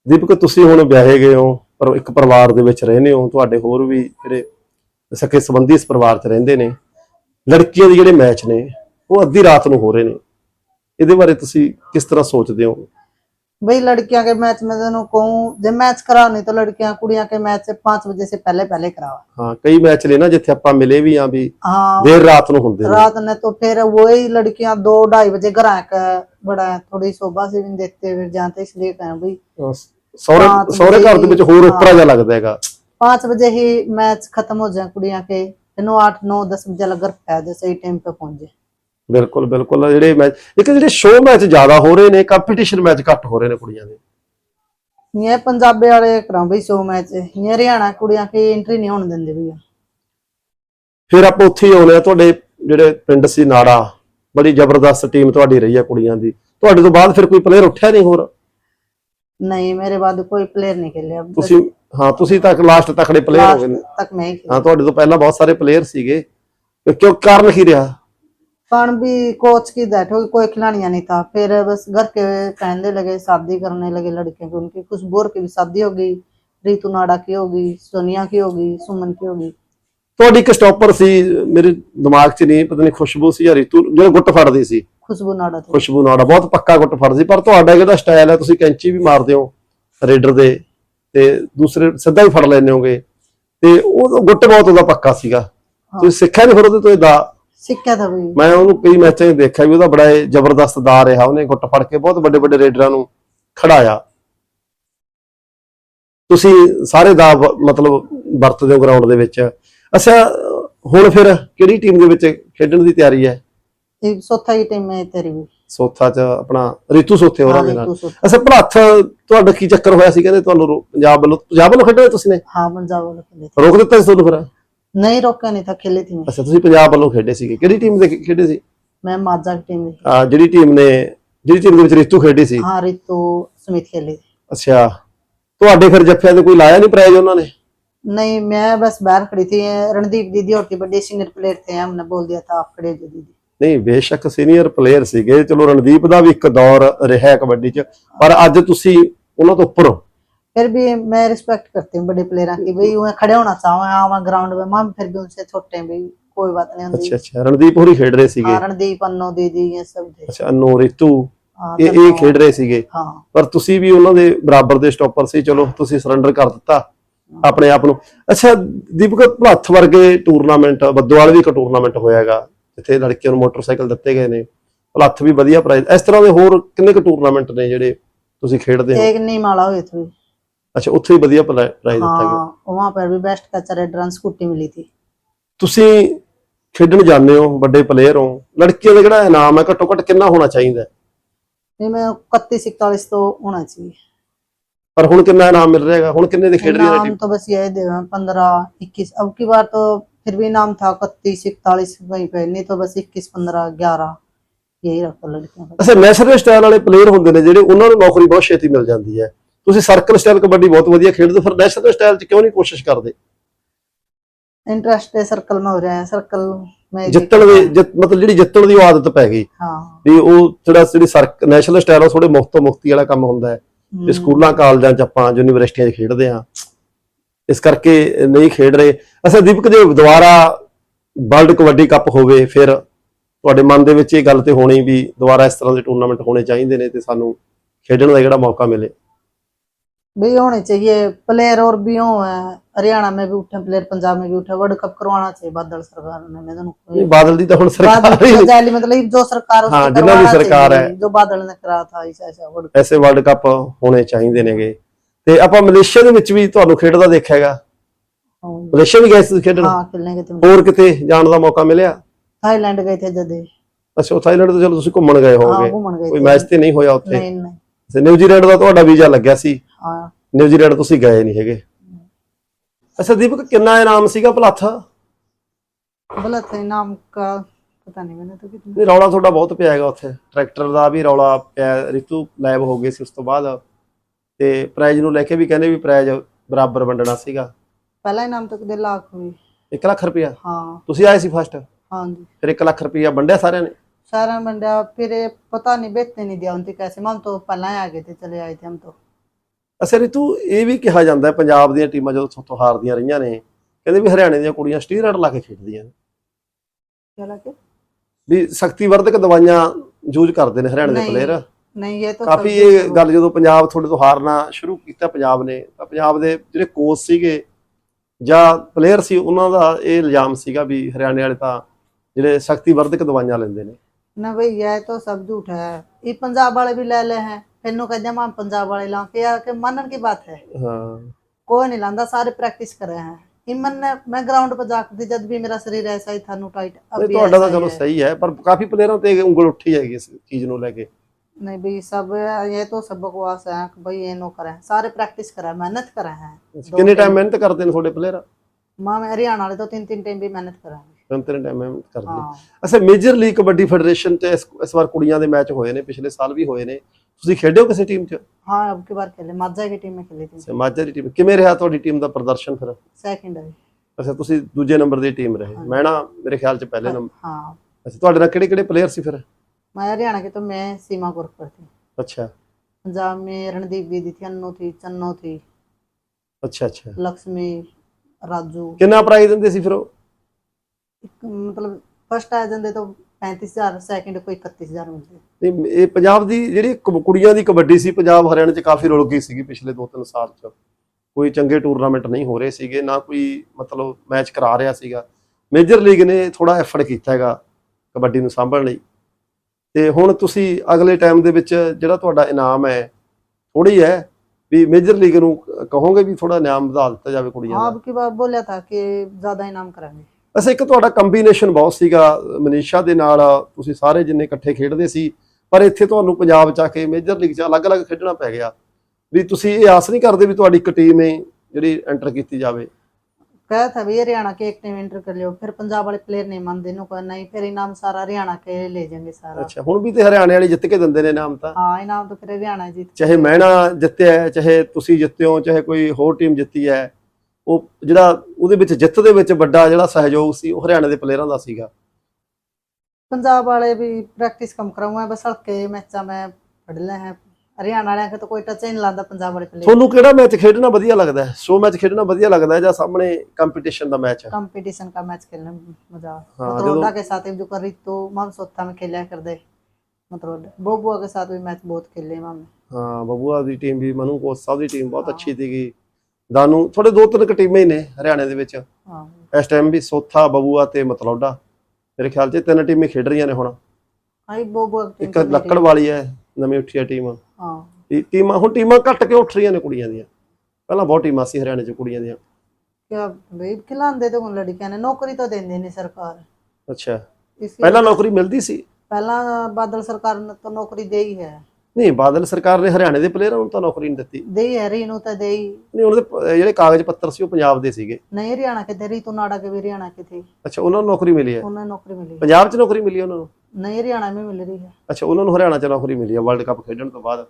ਦੀਪਕ ਤੁਸੀਂ ਹੁਣ ਵਿਆਹੇ ਗਏ ਹੋ ਪਰ ਇੱਕ ਪਰਿਵਾਰ ਦੇ ਵਿੱਚ ਰਹਿੰਦੇ ਹੋ ਤੁਹਾਡੇ ਹੋਰ ਵੀ ਜਿਹੜੇ ਸਕੇ ਸੰਬੰਧੀ ਇਸ ਪਰਿਵਾਰ 'ਚ ਰਹਿੰਦੇ ਨੇ ਲੜਕੀਆਂ ਦੇ ਜਿਹੜੇ ਮੈਚ ਨੇ ਉਹ ਅੱਧੀ ਰਾਤ ਨੂੰ ਹੋ ਰਹੇ ਨੇ ਇਹਦੇ ਬਾਰੇ ਤੁਸੀਂ ਕਿਸ ਤਰ੍ਹਾਂ ਸੋਚਦੇ ਹੋ भाई लड़कियां के मैच में तेनों कहूँ जब मैच कराओ नहीं तो लड़कियां कुड़ियां के मैच से पांच बजे से पहले पहले कराओ ਹਾਂ ਕਈ ਮੈਚ ਨੇ ਨਾ ਜਿੱਥੇ ਆਪਾਂ ਮਿਲੇ ਵੀ ਆ ਵੀ हाँ ਦੇਰ ਰਾਤ ਨੂੰ ਹੁੰਦੇ ਨੇ रात ने तो फिर वही लड़कियां दो ढाई बजे घर आकर बड़ा थोड़ी शोभा से भी देते फिर जाते इसलिए कहें भाई ਹਾਂ, ਸਹੁਰੇ ਹਾਂ, ਤੇ ਸਹੁਰੇ ਘਰ ਦੇ ਵਿੱਚ ਹੋਰ ਹਾਂ। ਉੱਪਰਾ ਜਿਹਾ ਲੱਗਦਾ ਹੈਗਾ पांच बजे ही मैच खत्म हो जाए कुड़ियां के तेनों आठ नौ दस बजे लग घर जाए सही टाइम पे पहुंच जाए ਬਿਲਕੁਲ ਬਿਲਕੁਲ। ਜਿਹੜੇ ਮੈਚ ਇੱਕ ਜਿਹੜੇ ਸ਼ੋਅ ਮੈਚ ਜ਼ਿਆਦਾ ਹੋ ਰਹੇ ਨੇ ਕੰਪੀਟੀਸ਼ਨ ਮੈਚ ਘੱਟ ਹੋ ਰਹੇ ਨੇ ਕੁੜੀਆਂ ਦੇ। ਇਹ ਪੰਜਾਬੀ ਵਾਲੇ ਕਰਾਉਂਦੇ ਸ਼ੋਅ ਮੈਚ। ਇਹ ਹਰਿਆਣਾ ਕੁੜੀਆਂ ਕੀ ਐਂਟਰੀ ਨਹੀਂ ਹੋਣ ਦਿੰਦੇ ਵੀ ਫਿਰ ਆਪਾਂ ਉੱਥੇ ਹੀ ਆਉਣੇ ਆ ਤੁਹਾਡੇ ਜਿਹੜੇ ਪਿੰਡ ਸੀ ਨਾੜਾ ਬੜੀ ਜ਼ਬਰਦਸਤ ਟੀਮ ਤੁਹਾਡੀ ਰਹੀ ਹੈ ਕੁੜੀਆਂ ਦੀ। ਤੁਹਾਡੇ ਤੋਂ ਬਾਅਦ ਫਿਰ ਕੋਈ ਪਲੇਅਰ ਉੱਠਿਆ ਨਹੀਂ ਹੋਰ? ਨਹੀਂ ਮੇਰੇ ਬਾਅਦ ਕੋਈ ਪਲੇਅਰ ਨਹੀਂ ਖੇਲਿਆ। ਤੁਸੀਂ ਹਾਂ ਤੁਸੀਂ ਤੱਕ ਲਾਸਟ ਤੱਕੜੇ ਪਲੇਅਰ ਹੋ ਗਏ ਤੱਕ ਮੈਂ ਹਾਂ ਤੁਹਾਡੇ ਤੋਂ ਪਹਿਲਾਂ ਬਹੁਤ ਸਾਰੇ ਪਲੇਅਰ ਸੀਗੇ। ਕਿਉਂ ਕਾਰਨ ਕੀ ਰਿਹਾ? कारण भी कोच की डेथ हो गई कोई खिलाड़िया नहीं था फिर बस घर के कहने लगे शादी करने लगे लड़के की उनकी खुशबू और की भी शादी हो गई रितु नाडा की होगी सोनिया की होगी सुमन की होगी ਤੁਹਾਡੀ ਇੱਕ ਸਟਾਪਰ ਸੀ ਮੇਰੇ ਦਿਮਾਗ 'ਚ ਨਹੀਂ ਪਤਾ ਨਹੀਂ ਖੁਸ਼ਬੂ ਸੀ ਜਾਂ ਰੀਤੂ ਜਿਹੜੇ ਗੁੱਟ ਫੜਦੀ ਸੀ खुशबू नाडा थी ਖੁਸ਼ਬੂ ਨਾੜਾ ਬਹੁਤ ਪੱਕਾ ਗੁੱਟ ਫੜਦੀ ਪਰ ਤੁਹਾਡਾ ਜਿਹੜਾ ਸਟਾਈਲ ਹੈ ਤੁਸੀਂ ਕੈਂਚੀ ਵੀ ਮਾਰਦੇ ਹੋ ਰੇਡਰ ਦੇ ਤੇ ਦੂਸਰੇ ਸਿੱਧਾ ਹੀ ਫੜ ਲੈਂਦੇ ਹੋਗੇ ਤੇ ਉਹ ਗੁੱਟ ਬਹੁਤ ਉਹਦਾ ਪੱਕਾ ਸੀਗਾ ਤੁਸੀਂ ਸਿੱਖਿਆ ਨਹੀਂ ਫਿਰ ਉਹਦੇ ਤੋਂ ਇਹਦਾ ਸਿੱਕਾ ਤਾਂ ਵੀ ਮੈਂ ਉਹਨੂੰ ਕਈ ਮੈਚਾਂ ਦੇਖਿਆ ਵੀ ਉਹਦਾ ਬੜਾ ਜ਼ਬਰਦਸਤ ਦਾ ਰਿਹਾ। ਉਹਨੇ ਗੁੱਟ ਫੜ ਕੇ ਬਹੁਤ ਵੱਡੇ ਵੱਡੇ ਰੇਡਰਾਂ ਨੂੰ ਖੜਾਇਆ। ਤੁਸੀਂ ਸਾਰੇ ਦਾ ਮਤਲਬ ਵਰਤਦੇ ਹੋ ਗਰਾਊਂਡ ਦੇ ਵਿੱਚ। ਅੱਛਾ ਹੁਣ ਫਿਰ ਕਿਹੜੀ ਟੀਮ ਦੇ ਵਿੱਚ ਖੇਡਣ ਦੀ ਤਿਆਰੀ ਹੈ? ਤੇ ਸੋਥਾ ਹੀ ਟਾਈਮ ਹੈ ਤੇਰੀ ਸੋਥਾ 'ਚ ਆਪਣਾ ਰਿਤੂ ਸੋਥੇ ਹੋਰਾਂ ਦੇ ਹਾਂ, ਨਾਲ। ਰੀਤੂ ਤੁਹਾਡਾ ਕੀ ਚੱਕਰ ਹੋਇਆ ਸੀ? ਕਹਿੰਦੇ ਤੁਹਾਨੂੰ ਪੰਜਾਬ ਵੱਲੋਂ ਪੰਜਾਬ ਵੱਲੋਂ ਖੇਡਦੇ ਨੇ? ਰੋਕ ਦਿੱਤਾ ਸੀ ਤੁਹਾਨੂੰ ਫਿਰ? नहीं रोका नहीं था खेली थी मैं ਅੱਛਾ ਤੁਸੀਂ ਪੰਜਾਬ ਵੱਲੋਂ ਖੇਡੇ ਸੀਗੇ ਕਿਹੜੀ ਟੀਮ ਦੇ ਖੇ- ਖੇਡੇ ਸੀ मैं माजा की टीम में ਆ ਜਿਹੜੀ ਟੀਮ ਨੇ ਜਿਹੜੀ ਟੀਮ ਦੇ ਵਿੱਚ ਰੀਤੂ ਖੇਡੀ ਸੀ हाँ रितु सुमित खेली थी ਅੱਛਾ ਤੁਹਾਡੇ ਫਿਰ ਜੱਫਿਆਂ ਤੇ ਕੋਈ ਲਾਇਆ ਨਹੀਂ ਪ੍ਰਾਈਜ਼ ਉਹਨਾਂ ਨੇ नहीं मैं बस बाहर खड़ी थी रणदीप दीदी और थी बड़े सीनियर प्लेयर थे हमने बोल दिया था आप खड़े हो जाओ दीदी ਨਹੀਂ ਬੇਸ਼ੱਕ ਸੀਨੀਅਰ ਪਲੇਅਰ ਸੀਗੇ ਚਲੋ ਰਣਦੀਪ ਦਾ ਵੀ ਇੱਕ ਦੌਰ ਰਿਹਾ ਕਬੱਡੀ 'ਚ ਪਰ ਅੱਜ ਤੁਸੀਂ ਉਹਨਾਂ ਤੋਂ ਉੱਪਰ ਹੋ फिर भी मैं रिस्पेक्ट करती हूँ बड़े प्लेयर की भाई वहाँ खड़े होना चाहो हाँ वहाँ ग्राउंड में मैं फिर भी उनसे छोटे हैं भाई कोई बात नहीं होती ਅੱਛਾ ਅੱਛਾ ਰਣਦੀਪ ਹੋਰੀ ਖੇਡ ਰਹੇ ਸੀਗੇ हाँ, रणदीप अन्नो दीदी ये सब थे ਅੱਛਾ ਅਨੂ ਰੀਤੂ हाँ, ਇਹ ਇਹ तन्नो, ਖੇਡ ਰਹੇ ਸੀਗੇ हाँ ਪਰ ਤੁਸੀਂ ਵੀ ਉਹਨਾਂ ਦੇ ਬਰਾਬਰ ਦੇ ਸਟਾਪਰ ਸੀ ਚਲੋ ਤੁਸੀਂ ਸਰੈਂਡਰ ਕਰ ਦਿੱਤਾ ਆਪਣੇ ਆਪ ਨੂੰ ਅੱਛਾ ਦੀਪਕ ਭਲੱਥ ਵਰਗੇ ਟੂਰਨਾਮੈਂਟ ਬੱਦੋਵਾਲ ਵੀ ਇੱਕ ਟੂਰਨਾਮੈਂਟ ਹੋਇਆਗਾ ਜਿੱਥੇ ਲੜਕੀਆਂ ਨੂੰ ਮੋਟਰਸਾਈਕਲ ਦਿੱਤੇ ਗਏ ਨੇ ਭਲੱਥ ਵੀ ਵਧੀਆ ਪ੍ਰਾਈਜ਼ ਇਸ ਤਰ੍ਹਾਂ ਦੇ ਹੋਰ ਕਿੰਨੇ ਕੁ ਟੂਰਨਾਮੈਂਟ ਨੇ ਜਿਹੜੇ ਤੁਸੀਂ ਖੇਡਦੇ ਹੋ एक नीमाला हुई थी ਅੱਛਾ ਉੱਥੇ ਵੀ ਵਧੀਆ ਪ੍ਰਾਈਜ਼ ਦਿੱਤਾ ਗਿਆ हाँ वहाँ पर भी बेस्ट कैचर रन स्कूटी मिली थी ਤੁਸੀਂ ਖੇਡਣ ਜਾਂਦੇ ਹੋ ਵੱਡੇ ਪਲੇਅਰ ਹੋ ਲੜਕੀਆਂ ਦਾ ਜਿਹੜਾ ਇਨਾਮ ਹੈ ਘੱਟੋ ਘੱਟ ਕਿੰਨਾ ਹੋਣਾ ਚਾਹੀਦਾ ਹੈ? नहीं मैं इकतीस इकतालीस तो होना चाहिए ਪਰ ਹੁਣ ਕਿੰਨਾ ਇਨਾਮ मिल ਰਿਹਾ ਹੈਗਾ ਹੁਣ ਕਿੰਨੇ ਦੇ ਖੇਡ ਰਹੀ ਹੈ इनाम तो बस यही दे पंद्रह इक्कीस अब की बार तो फिर भी इनाम था इकतीस इकतालीस वहीं पे नहीं तो बस इक्कीस पंद्रह ग्यारह यही रखो लड़कियों का ਅੱਛਾ ਨੈਸ਼ਨਲ ਸਟਾਈਲ ਵਾਲੇ ਪਲੇਅਰ ਹੁੰਦੇ ਨੇ ਜਿਹੜੇ ਉਹਨਾਂ ਨੂੰ ਨੌਕਰੀ ਬਹੁਤ ਛੇਤੀ ਮਿਲ ਜਾਂਦੀ ਹੈ ਤੁਸੀਂ ਸਰਕਲ ਸਟਾਈਲ ਕਬੱਡੀ ਬਹੁਤ ਵਧੀਆ ਖੇਡਦੇ ਫਿਰ ਨੈਸ਼ਨਲ ਸਟਾਈਲ 'ਚ ਕਿਉਂ ਨਹੀਂ ਕੋਸ਼ਿਸ਼ ਕਰਦੇ? ਇੰਟਰਸਟ ਹੈ ਸਰਕਲ ਮੇ ਹੋ ਰਿਹਾ ਹੈ ਸਰਕਲ ਮੈਂ ਜਿੱਤਣ ਦੇ ਮਤਲਬ ਜਿਹੜੀ ਜਿੱਤਣ ਦੀ ਆਦਤ ਪੈ ਗਈ। ਹਾਂ। ਵੀ ਉਹ ਜਿਹੜਾ ਜਿਹੜੀ ਸਰਕਲ ਨੈਸ਼ਨਲ ਸਟਾਈਲ ਉਹ ਥੋੜੇ ਮੁਫਤ ਮੁਕਤੀ ਵਾਲਾ ਕੰਮ ਹੁੰਦਾ ਹੈ। ਤੇ ਸਕੂਲਾਂ ਕਾਲਜਾਂ 'ਚ ਆਪਾਂ ਯੂਨੀਵਰਸਿਟੀਆਂ 'ਚ ਖੇਡਦੇ ਆ ਇਸ ਕਰਕੇ ਨਹੀਂ ਖੇਡ ਰਹੇ। ਅਸਾ ਦੀਪਕ ਜੇ ਦੁਬਾਰਾ ਵਰਲਡ ਕਬੱਡੀ ਕੱਪ ਹੋਵੇ ਫਿਰ ਤੁਹਾਡੇ ਮਨ ਦੇ ਵਿੱਚ ਇਹ ਗੱਲ ਤੇ ਹੋਣੀ ਵੀ ਦੁਬਾਰਾ ਇਸ ਤਰ੍ਹਾਂ ਦੇ ਟੂਰਨਾਮੈਂਟ ਹੋਣੇ ਚਾਹੀਦੇ ਨੇ ਤੇ ਸਾਨੂੰ ਖੇਡਣ ਦਾ ਜਿਹੜਾ ਮੌਕਾ ਮਿਲੇ। भी होने चाहिए प्लेयर और भी हो हैं हरियाणा में भी उठे प्लेयर पंजाब में भी उठे वर्ल्ड कप करवाना चाहिए बादल सरकार ने मैं तो ਨਹੀਂ ਬਾਦਲ ਦੀ ਤਾਂ ਹੁਣ ਸਰਕਾਰ बादल ही जाली मतलब जो सरकार उसको हाँ, जिन्हों भी करवाना सरकार चाहिए, है। जो बादल ने करा था ऐसा ऐसा वर्ल्ड ਐਸੇ ਵਰਲਡ ਕੱਪ ਹੋਣੇ ਚਾਹੀਦੇ ਨੇਗੇ ਤੇ ਆਪਾਂ ਮਲੇਸ਼ੀਆ ਦੇ ਵਿੱਚ ਵੀ ਤੁਹਾਨੂੰ ਖੇਡਦਾ ਦੇਖਿਆ ਹੈਗਾ कप ਮਲੇਸ਼ੀਆ भी ਗਏ ਸੀ ਖੇਡਣ हाँ खेलने के थे ਹੋਰ ਕਿਤੇ ਜਾਣ ਦਾ ਮੌਕਾ ਮਿਲਿਆ थाईलैंड गए थे जदे ਅੱਛਾ ਉਹ ਥਾਈਲੈਂਡ ਤੋਂ ਚਲੋ ਤੁਸੀਂ ਘੁੰਮਣ ਗਏ हाँ ਹੋਵੋਗੇ घूमन गए ਕੋਈ थे ਮੈਚ ਤੇ ਨਹੀਂ ਹੋਇਆ ਉੱਥੇ नहीं नहीं ਤੇ ਨਿਊਜ਼ੀਲੈਂਡ ਦਾ ਤੁਹਾਡਾ ਵੀਜ਼ਾ ਲੱਗਿਆ ਸੀ। ਹਾਂ। ਨਿਊਜ਼ੀਲੈਂਡ ਤੁਸੀਂ ਗਏ ਨਹੀਂ ਹੈਗੇ। ਅੱਛਾ ਦੀਪਕ ਕਿੰਨਾ ਇਨਾਮ ਸੀਗਾ ਭਲੱਥ ਭਲੱਥ ਇਨਾਮ ਦਾ ਪਤਾ ਨਹੀਂ ਮੈਨੂੰ ਤਾਂ ਕਿੰਨਾ ਨਹੀਂ। ਰੌਲਾ ਤੁਹਾਡਾ ਬਹੁਤ ਪਿਆ ਹੈਗਾ ਉੱਥੇ। ਟਰੈਕਟਰ ਦਾ ਵੀ ਰੌਲਾ ਪਿਆ ਰਿਤੂ ਲਾਈਵ ਹੋ ਗਏ ਸੀ ਉਸ ਤੋਂ ਬਾਅਦ। ਤੇ ਪ੍ਰਾਈਜ਼ ਨੂੰ ਲੈ ਕੇ ਵੀ ਕਹਿੰਦੇ ਵੀ ਪ੍ਰਾਈਜ਼ ਬਰਾਬਰ ਵੰਡਣਾ ਸੀਗਾ। ਪਹਿਲਾ ਇਨਾਮ ਤੱਕ ਦੇ ਲੱਖ ਹੋਈ। 1 ਲੱਖ ਰੁਪਇਆ? ਹਾਂ। ਤੁਸੀਂ ਆਏ ਸੀ ਫਸਟ ਹਾਂਜੀ। ਫਿਰ 1 ਲੱਖ ਰੁਪਇਆ ਵੰਡਿਆ ਸਾਰਿਆਂ ਨੇ? सारा मंडा फिर ये पता नहीं बेचने नहीं दिया उनकी कैसे हम तो पहले ही आ गए थे चले आए थे हम तो ਅਸਲ ਤੂੰ ਇਹ ਵੀ ਕਿਹਾ ਜਾਂਦਾ ਹੈ, ਪੰਜਾਬ ਦੀਆਂ ਟੀਮਾਂ ਜਦੋਂ ਤੋਂ ਹਾਰਦੀਆਂ ਰਹੀਆਂ ਨੇ ਕਹਿੰਦੇ ਵੀ ਹਰਿਆਣੇ ਦੀਆਂ ਕੁੜੀਆਂ ਸਟੀਰੋਇਡ ਲਾ ਕੇ ਖੇਡਦੀਆਂ ਨੇ क्या लगे ਵੀ ਸ਼ਕਤੀਵਰਧਕ ਦਵਾਈਆਂ ਯੂਜ਼ ਕਰਦੇ ਨੇ ਹਰਿਆਣੇ ਦੇ ਨਹੀਂ, ਪਲੇਅਰ नहीं ये तो ਕਾਫੀ सब ਇਹ ਗੱਲ ਜਦੋਂ ਪੰਜਾਬ ਤੁਹਾਡੇ ਤੋਂ ਹਾਰਨਾ ਸ਼ੁਰੂ ਕੀਤਾ ਪੰਜਾਬ ਨੇ ਤਾਂ ਪੰਜਾਬ ਦੇ ਜਿਹੜੇ ਕੋਚ ਸੀਗੇ ਜਾਂ ਪਲੇਅਰ ਸੀ ਉਹਨਾਂ ਦਾ ਇਹ ਇਲਜ਼ਾਮ ਸੀਗਾ ਵੀ ਹਰਿਆਣੇ ਵਾਲੇ ਤਾਂ ਜਿਹੜੇ ਸ਼ਕਤੀਵਰਧਕ ਦਵਾਈਆਂ ਲੈਂਦੇ ਨੇ ना भाई ये तो सब झूठ है ये पंजाब वाले भी ले ले हैं फिर नु कहते हम पंजाब वाले ला के के मानन की बात है ਹਾਂ कोई नहीं लांदा सारे प्रैक्टिस कर रहे हैं इमन ने मैं ग्राउंड पर जाकर थी जब भी मेरा शरीर ऐसा ही था नु टाइट अब ਨਹੀਂ भी ਤੁਹਾਡਾ ऐसा ਤਾਂ ही ਚਲੋ है। ਸਹੀ ਹੈ ਪਰ ਕਾਫੀ ਪਲੇਅਰਾਂ ਤੇ ਉਂਗਲ ਉੱਠੀ ਹੈਗੀ ਇਸ ਚੀਜ਼ ਨੂੰ ਲੈ ਕੇ नहीं भाई सब ये तो सब बकवास है कि भाई ये नो करे सारे प्रैक्टिस करे मेहनत करे हैं ਕਿੰਨੇ ਟਾਈਮ ਮਿਹਨਤ ਕਰਦੇ ਨੇ ਤੁਹਾਡੇ ਪਲੇਅਰ मां मैं हरियाणा वाले तो तीन तीन टाइम भी मेहनत करे हैं ਤਿੰਨ ਤਿੰਨ ਟਾਈਮ ਮਿਹਨਤ ਕਰਦੇ ਨੇ हाँ ਅੱਛਾ ਮੇਜਰ ਲੀਗ ਕਬੱਡੀ ਫੈਡਰੇਸ਼ਨ ਤੇ ਇਸ ਇਸ ਵਾਰ ਕੁੜੀਆਂ ਦੇ ਮੈਚ ਹੋਏ ਨੇ ਪਿਛਲੇ ਸਾਲ ਵੀ ਹੋਏ ਨੇ ਤੁਸੀਂ ਖੇਡਿਓ ਕਿਸੇ ਟੀਮ 'ਚ हाँ अब की बार खेले माजा की टीम में खेली थी ਅੱਛਾ, ਮਾਝਾ ਦੀ ਟੀਮ ਕਿਵੇਂ ਰਿਹਾ ਤੁਹਾਡੀ ਟੀਮ ਦਾ ਪ੍ਰਦਰਸ਼ਨ ਫਿਰ सेकंड है ਅੱਛਾ ਤੁਸੀਂ ਦੂਜੇ ਨੰਬਰ ਦੀ ਟੀਮ ਰਹੇ ਮੈਂ ਨਾ ਮੇਰੇ ਖਿਆਲ 'ਚ ਪਹਿਲੇ ਨੰਬਰ हाँ ਅੱਛਾ ਤੁਹਾਡੇ ਨਾਲ ਕਿਹੜੇ ਕਿਹੜੇ ਪਲੇਅਰ ਸੀ ਫਿਰ मैं हरियाणा की तो मैं सीमा गोरखपुर थी ਅੱਛਾ पंजाब में रणदीप दीदी थी अन्नू थी चन्नो थी ਅੱਛਾ ਅੱਛਾ लक्ष्मी राजू ਕਿੰਨਾ ਪ੍ਰਾਈਜ਼ ਦਿੰਦੇ ਸੀ ਫਿਰ ਉਹ ਇੱਕ ਮਤਲਬ ਫਸਟ ਆ ਜਾਂਦੇ ਤਾਂ 35000 ਸੈਕਿੰਡ ਕੋਈ 31000 ਮਿਲਦੇ। ਨਹੀਂ, ਇਹ ਪੰਜਾਬ ਦੀ ਜਿਹੜੀ ਕ- ਕੁੜੀਆਂ ਦੀ ਕਬੱਡੀ ਸੀ ਪੰਜਾਬ ਹਰਿਆਣਾ 'ਚ ਕਾਫੀ ਰੁਲ ਗਈ ਸੀਗੀ ਪਿਛਲੇ 2-3 ਸਾਲ 'ਚ। ਕੋਈ ਚੰਗੇ ਟੂਰਨਾਮੈਂਟ ਨਹੀਂ ਹੋ ਰਹੇ ਸੀਗੇ ਨਾ ਕੋਈ ਮਤਲਬ ਮੈਚ ਕਰਾ ਰਿਹਾ ਸੀਗਾ। ਮੇਜਰ ਲੀਗ ਨੇ ਥੋੜਾ ਐਫਰਟ ਕੀਤਾ ਹੈਗਾ ਕਬੱਡੀ ਨੂੰ ਸਾਂਭਣ ਲਈ। ਤੇ ਹੁਣ ਤੁਸੀਂ ਅਗਲੇ ਟਾਈਮ ਦੇ ਵਿੱਚ ਜਿਹੜਾ ਤੁਹਾਡਾ ਇਨਾਮ ਹੈ ਥੋੜੀ ਹੈ ਵੀ ਮੇਜਰ ਲੀਗ ਨੂੰ ਕਹੋਗੇ ਵੀ ਥੋੜਾ ਇਨਾਮ ਵਧਾ ਦਿੱਤਾ ਜਾਵੇ ਕੁੜੀਆਂ ਦਾ? ਆਪ ਕੀ ਬਾਤ ਬੋਲਿਆ था ਕਿ ਜ਼ਿਆਦਾ ਇਨਾਮ ਕਰਾਂਗੇ। ਅੱਛਾ ਇੱਕ ਤੁਹਾਡਾ ਕੰਬੀਨੇਸ਼ਨ ਬਹੁਤ ਸੀਗਾ ਮਨੀਸ਼ਾ ਦੇ ਨਾਲ ਤੁਸੀਂ ਸਾਰੇ ਜਿੰਨੇ ਇਕੱਠੇ ਖੇਡਦੇ ਸੀ ਪਰ ਇੱਥੇ ਤੁਹਾਨੂੰ ਪੰਜਾਬ ਚ ਆ ਕੇ ਮੇਜਰ ਲੀਗ ਚ ਅਲੱਗ-ਅਲੱਗ ਖੇਡਣਾ ਪੈ ਗਿਆ ਵੀ ਤੁਸੀਂ ਇਹ ਆਸ ਨਹੀਂ ਕਰਦੇ ਵੀ ਤੁਹਾਡੀ ਇੱਕ ਟੀਮ ਹੈ ਜਿਹੜੀ ਐਂਟਰ ਕੀਤੀ ਜਾਵੇ कहा था भी हरियाणा के एक टीम एंटर कर लियो फिर पंजाब वाले प्लेयर नहीं मानते नु कहा नहीं फिर इनाम सारा हरियाणा के ले जाएंगे सारा ਅੱਛਾ ਹੁਣ ਵੀ ਤੇ ਹਰਿਆਣੇ ਵਾਲੇ ਜਿੱਤ ਕੇ ਦਿੰਦੇ ਨੇ ਨਾਮ ਤਾਂ हाँ इनाम तो फिर हरियाणा जीत ਚਾਹੇ ਮਹਿਣਾ ਜਿੱਤਿਆ ਹੈ, ਚਾਹੇ ਤੁਸੀਂ ਜਿੱਤੇ ਹੋ ਚਾਹੇ ਕੋਈ ਹੋਰ ਟੀਮ ਜਿੱਤੀ ਹੈ ਉਹ ਜਿਹੜਾ ਉਹਦੇ ਵਿੱਚ ਜਿੱਤ ਦੇ ਵਿੱਚ ਵੱਡਾ ਜਿਹੜਾ ਸਹਿਯੋਗ ਸੀ ਉਹ ਹਰਿਆਣੇ ਦੇ ਪਲੇਅਰਾਂ ਦਾ ਸੀਗਾ पंजाब वाले भी प्रैक्टिस कम कराऊंगा बस हल्के मैचा में पढ़ ले हैं हरियाणा वाले के तो कोई टच ही नहीं लाता पंजाब वाले प्लेयर ਤੁਹਾਨੂੰ ਕਿਹੜਾ ਮੈਚ ਖੇਡਣਾ ਵਧੀਆ ਲੱਗਦਾ ਹੈ ਸ਼ੋ ਮੈਚ ਖੇਡਣਾ ਵਧੀਆ ਲੱਗਦਾ ਹੈ ਜਾਂ ਸਾਹਮਣੇ ਕੰਪੀਟੀਸ਼ਨ ਦਾ ਮੈਚ ਹੈ कंपटीशन का मैच खेलने में मजा हाँ, मतरोडा जदों- के साथ एक जो कर रही तो मम सोथा में खेलिया कर दे मतरोडा बोबुआ के साथ भी मैच बहुत खेले मम ਹਾਂ ਬਬੂਆ ਦੀ ਟੀਮ ਵੀ ਮਨੂ ਕੋਚ ਸਾਹਿਬ ਦੀ ਟੀਮ ਬਹੁਤ ਅੱਛੀ ਸੀਗੀ ਦਾਨੂ ਥੋੜੇ ਦੋ ਤਿੰਨ ਕਟੀਮੇ ਨੇ ਹਰਿਆਣੇ ਦੇ ਵਿੱਚ। ਹਾਂ। ਇਸ ਟਾਈਮ ਵੀ ਸੋਥਾ ਬਬੂਆ ਤੇ ਮਤਲੌਡਾ। ਮੇਰੇ ਖਿਆਲ 'ਚ ਤਿੰਨ ਟੀਮਾਂ ਖੇਡ ਰਹੀਆਂ ਨੇ ਹੁਣ। ਹਾਈ ਬੋਬੋ ਇੱਕ ਲੱਕੜ ਵਾਲੀ ਹੈ ਨਵੀਂ ਉੱਠੀ ਆ ਟੀਮ। ਹਾਂ। ਇਹ ਟੀਮਾਂ ਹੁਣ ਟੀਮਾਂ ਘੱਟ ਕੇ ਉੱਠ ਰਹੀਆਂ ਨੇ ਕੁੜੀਆਂ ਦੀਆਂ। ਪਹਿਲਾਂ ਬਹੁਤ ਟੀਮਾਂ ਸੀ ਹਰਿਆਣੇ 'ਚ ਕੁੜੀਆਂ ਦੀਆਂ। ਕਿਆ ਬਈ ਖਿਲਾਉਂਦੇ ਤਾਂ ਹੁਣ ਲੜਕੀਆਂ ਨੇ ਨੌਕਰੀ ਤਾਂ ਦਿੰਦੇ ਨੇ ਸਰਕਾਰ। ਅੱਛਾ। ਪਹਿਲਾਂ ਨੌਕਰੀ ਮਿਲਦੀ ਸੀ? ਪਹਿਲਾਂ ਬਾਦਲ ਸਰਕਾਰ ਨੇ ਤਾਂ ਨੌਕਰੀ ਦੇਈ ਹੈ। ਨਹੀਂ ਬਾਦਲ ਸਰਕਾਰ ਨੇ ਹਰਿਆਣੇ ਦੇ ਪਲੇਅਰਾਂ ਨੂੰ ਤਾਂ ਨੌਕਰੀ ਨਹੀਂ ਦਿੱਤੀ। ਦੇ ਹਰੀ ਨੂੰ ਤਾਂ ਦੇਈ। ਨਹੀਂ ਉਹਨਾਂ ਦੇ ਜਿਹੜੇ ਕਾਗਜ਼ ਪੱਤਰ ਸੀ ਉਹ ਪੰਜਾਬ ਦੇ ਸੀਗੇ। ਨਹੀਂ ਹਰਿਆਣਾ ਕਿਤੇ ਰਹੀ ਤੂੰ ਨਾੜਾ ਕੇ ਹਰਿਆਣਾ ਕਿਤੇ ਅੱਛਾ ਉਹਨਾਂ ਨੂੰ ਨੌਕਰੀ ਮਿਲੀ ਹੈ? ਉਹਨਾਂ ਨੂੰ ਨੌਕਰੀ ਮਿਲੀ ਪੰਜਾਬ 'ਚ ਨੌਕਰੀ ਮਿਲੀ ਉਹਨਾਂ ਨੂੰ? ਨਹੀਂ ਹਰਿਆਣਾ ਵਿੱਚ ਮਿਲ ਰਹੀ ਹੈ। ਅੱਛਾ ਉਹਨਾਂ ਨੂੰ ਹਰਿਆਣਾ 'ਚ ਨੌਕਰੀ ਮਿਲੀ ਹੈ ਵਰਲਡ ਕੱਪ ਖੇਡਣ ਤੋਂ ਬਾਅਦ।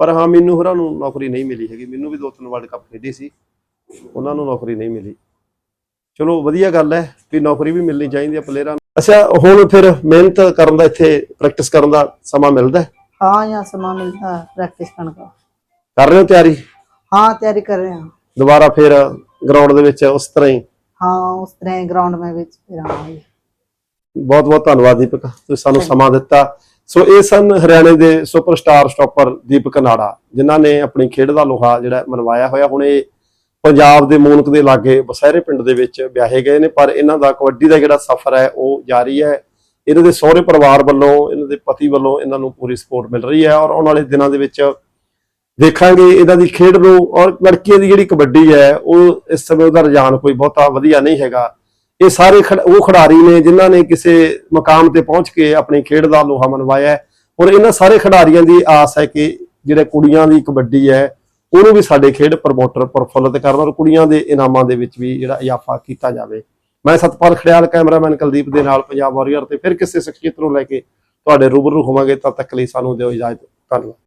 ਪਰ ਹਾਂ ਮੈਨੂੰ ਹੋਰਾਂ ਨੂੰ ਨੌਕਰੀ ਨਹੀਂ ਮਿਲੀ ਹੈਗੀ। ਮੈਨੂੰ ਵੀ ਦੋ ਤਿੰਨ ਵਰਲਡ ਕੱਪ ਖੇਡੇ ਸੀ। ਉਹਨਾਂ ਨੂੰ ਨੌਕਰੀ ਨਹੀਂ ਮਿਲੀ। ਚਲੋ ਵਧੀਆ ਗੱਲ ਹੈ ਕਿ ਨੌਕਰੀ ਵੀ ਮਿਲਣੀ ਚਾਹੀਦੀ ਹੈ ਪਲੇਅਰਾਂ ਨੂੰ। ਅੱਛਾ ਹੁਣ ਫਿਰ ਮਿਹਨਤ ਕਰਨ ਦਾ ਇੱਥੇ ਪ੍ਰੈਕਟਿਸ ਕਰਨ ਦਾ ਸਮਾਂ ਮਿਲਦਾ ਹੈ। हाँ यहाँ समा मिलता है प्रैक्टिस करने का ਕਰ ਰਹੇ ਹੋ ਤਿਆਰੀ हाँ तैयारी कर रहे हैं ਦੁਬਾਰਾ ਫਿਰ ਗਰਾਊਂਡ ਦੇ ਵਿੱਚ ਉਸ ਤਰ੍ਹਾਂ ਹੀ हाँ उस तरह ग्राउंड में भी फिर हाँ ये। ਬਹੁਤ ਬਹੁਤ ਧੰਨਵਾਦ ਦੀਪਕ ਤੁਸੀਂ ਸਾਨੂੰ ਸਮਾਂ ਦਿੱਤਾ ਸੋ ਇਹ ਸਨ ਹਰਿਆਣੇ ਦੇ ਸੁਪਰਸਟਾਰ ਸਟਾਪਰ ਦੀਪਕ ਨਾੜਾ ਜਿਨ੍ਹਾਂ ਨੇ ਆਪਣੀ ਖੇਡ ਦਾ ਲੋਹਾ ਜਿਹੜਾ ਮਨਵਾਇਆ ਹੋਇਆ ਹੁਣ ਇਹ ਪੰਜਾਬ ਦੇ ਮੂਨਕ ਦੇ ਲਾਗੇ ਬਸਹਿਰੇ ਪਿੰਡ ਦੇ ਵਿੱਚ ਵਿਆਹੇ ਗਏ ਨੇ ਪਰ ਇਹਨਾਂ ਦਾ ਕਬੱਡੀ ਦਾ ਜਿਹੜਾ ਸਫ਼ਰ ਹੈ ਉਹ ਜਾਰੀ ਹੈ ਇਹਨਾਂ ਦੇ ਸਹੁਰੇ ਪਰਿਵਾਰ ਵੱਲੋਂ, ਇਹਨਾਂ ਦੇ ਪਤੀ ਵੱਲੋਂ ਇਹਨਾਂ ਨੂੰ ਪੂਰੀ ਸਪੋਰਟ ਮਿਲ ਰਹੀ ਹੈ ਔਰ ਆਉਣ ਵਾਲੇ ਦਿਨਾਂ ਦੇ ਵਿੱਚ ਦੇਖਾਂਗੇ ਇਹਨਾਂ ਦੀ ਖੇਡ ਨੂੰ ਔਰ ਲੜਕੀਆਂ ਦੀ ਜਿਹੜੀ ਕਬੱਡੀ ਹੈ, ਉਹ ਇਸ ਸਮੇਂ ਉਹਦਾ ਰੁਝਾਨ ਕੋਈ ਬਹੁਤਾ ਵਧੀਆ ਨਹੀਂ ਹੈਗਾ। ਇਹ ਸਾਰੇ ਖਿਡ- ਉਹ ਖਿਡਾਰੀ ਨੇ ਜਿਨ੍ਹਾਂ ਨੇ ਕਿਸੇ ਮਕਾਮ ਤੇ ਪਹੁੰਚ ਕੇ ਆਪਣੀ ਖੇਡ ਦਾ ਲੋਹਾ ਮਨਵਾਇਆ ਔਰ ਇਹਨਾਂ ਸਾਰੇ ਖਿਡਾਰੀਆਂ ਦੀ ਆਸ ਹੈ ਕਿ ਜਿਹੜੇ ਕੁੜੀਆਂ ਦੀ ਕਬੱਡੀ ਹੈ, ਉਹਨੂੰ ਵੀ ਸਾਡੇ ਖੇਡ ਪ੍ਰਮੋਟਰ ਪ੍ਰਫੁੱਲਤ ਕਰਨ ਔਰ ਕੁੜੀਆਂ ਦੇ ਇਨਾਮਾਂ ਦੇ ਵਿੱਚ ਵੀ ਜਿਹੜਾ ਇਜ਼ਾਫਾ ਕੀਤਾ ਜਾਵੇ। ਮੈਂ ਸਤਪਾਲ ਖੜਿਆਲ, ਕੈਮਰਾਮੈਨ ਕੁਲਦੀਪ ਦੇ ਨਾਲ ਪੰਜਾਬ ਵਾਰੀਅਰ ਤੇ ਫਿਰ ਕਿਸੇ ਸ਼ਖਸੀਅਤ ਨੂੰ ਲੈ ਕੇ ਤੁਹਾਡੇ ਰੂਬਰੂ ਹੋਵਾਂਗੇ, ਤਦ ਤੱਕ ਲਈ ਸਾਨੂੰ ਦਿਓ ਇਜਾਜ਼ਤ, ਧੰਨਵਾਦ।